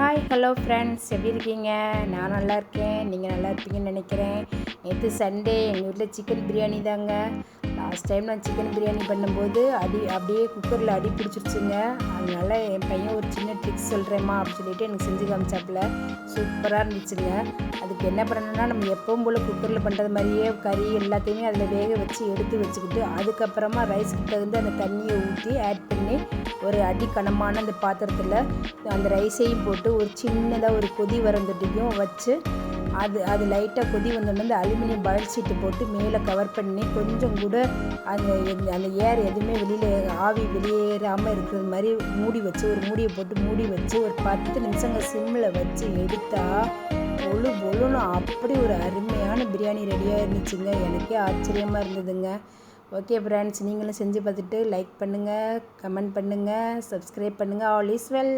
Hi hello friends எப்படி இருக்கீங்க? நான் நல்லா இருக்கேன். நீங்கள் நல்லா இருப்பீங்கன்னு நினைக்கிறேன். நேற்று சண்டே எங்கள் வீட்டில் சிக்கன் பிரியாணி தாங்க. லாஸ்ட் டைம் நான் சிக்கன் பிரியாணி பண்ணும்போது அடி அப்படியே குக்கரில் அடி பிடிச்சிருச்சுங்க. அதனால் என் பையன் ஒரு சின்ன ட்ரிக்ஸ் சொல்கிறேம்மா அப்படின்னு சொல்லிட்டு எனக்கு செஞ்சு காமிச்சாப்புல. சூப்பராக இருந்துச்சுங்க. அதுக்கு என்ன பண்ணணும்னா நம்ம எப்பவும் போல் குக்கரில் பண்ணுறது மாதிரியே கறி எல்லாத்தையுமே அதில் வேக வச்சு எடுத்து வச்சுக்கிட்டு அதுக்கப்புறமா ரைஸ்க்கு தகுந்த அந்த தண்ணியை ஊற்றி ஆட் பண்ணி ஒரு அடி கனமான அந்த பாத்திரத்தில் அந்த ரைஸையும் போட்டு ஒரு சின்னதாக ஒரு கொதி வரந்தொட்டியும் வச்சு அது அது லைட்டாக கொதி வந்தோடனே அந்த அலுமினியம் பாயில் சீட்டு போட்டு மேலே கவர் பண்ணி கொஞ்சம் கூட அந்த அந்த ஏர் எதுவுமே வெளியில் ஆவி வெளியேறாமல் இருக்கிறது மாதிரி மூடி வச்சு ஒரு மூடியை போட்டு மூடி வச்சு ஒரு பத்து நிமிஷங்க சிம்மில் வச்சு எடுத்தால் பொழு பொழுன்னு அப்படி ஒரு அருமையான பிரியாணி ரெடியாக இருந்துச்சுங்க. எனக்கே ஆச்சரியமாக இருந்ததுங்க. ஓகே ஃப்ரெண்ட்ஸ் நீங்களும் செஞ்சு பார்த்துட்டு லைக் பண்ணுங்கள் கமெண்ட் பண்ணுங்கள் சப்ஸ்கிரைப் பண்ணுங்கள் ஆல் இஸ் வெல்